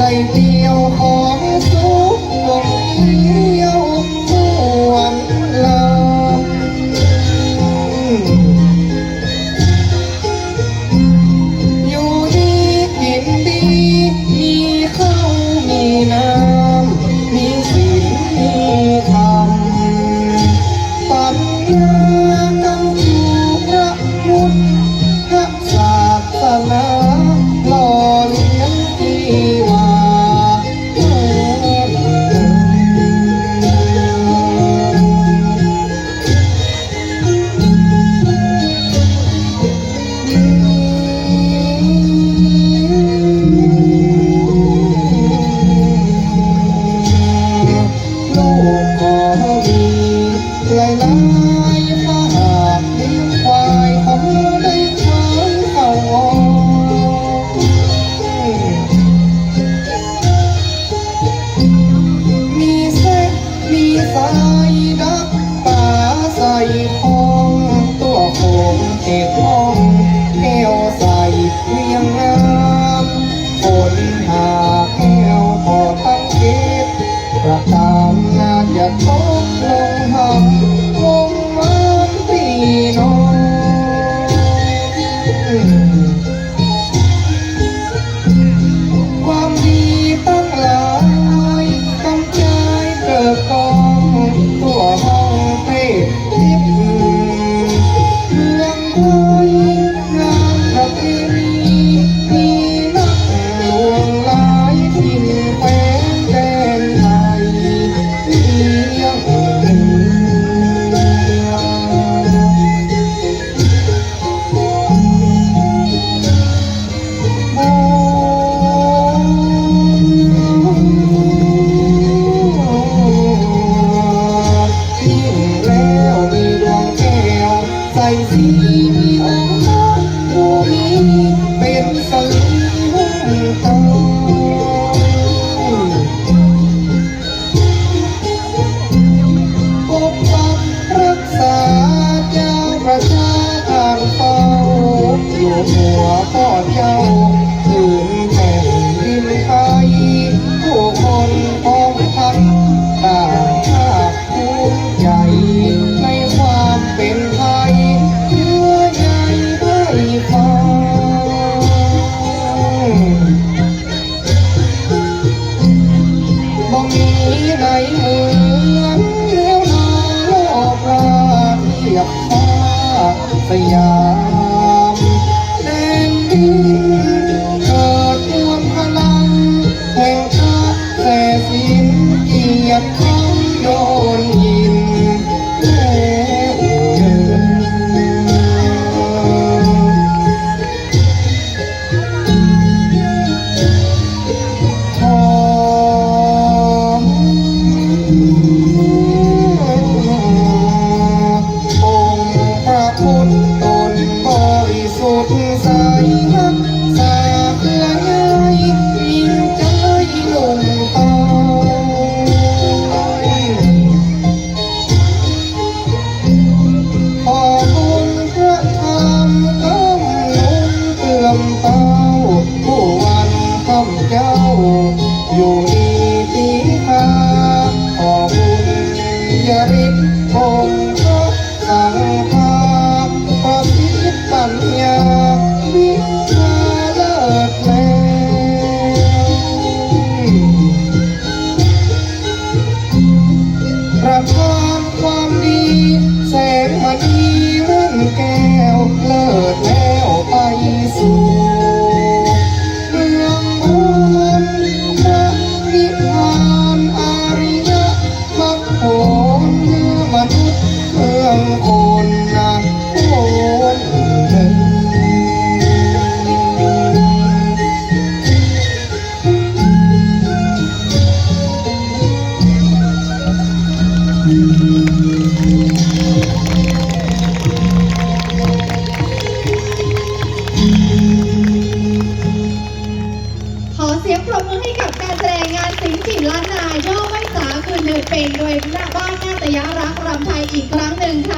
ใหเดียวของสุขวง ใส่ดับตาใส่ของตัวโคงเทพ หัวพ่อเจ้าถึงแผ่นดินไทยผู้คนของทันต่างภาคภูมิใจความเป็นไทยเพื่อใจให้ฟ้าบ่มีในเมืองเลี้ยวโลกราเทียบฟ้าสยาม ยริบคงชกสังภาพความคิดปัญญา ให้กับการแสดงงานสิงห์ถิ่นล้านนาย่อไม่สาคืนเดินเป็นโดยหน้าบ้านนาตยารักรำไทยอีกครั้งหนึ่งค่ะ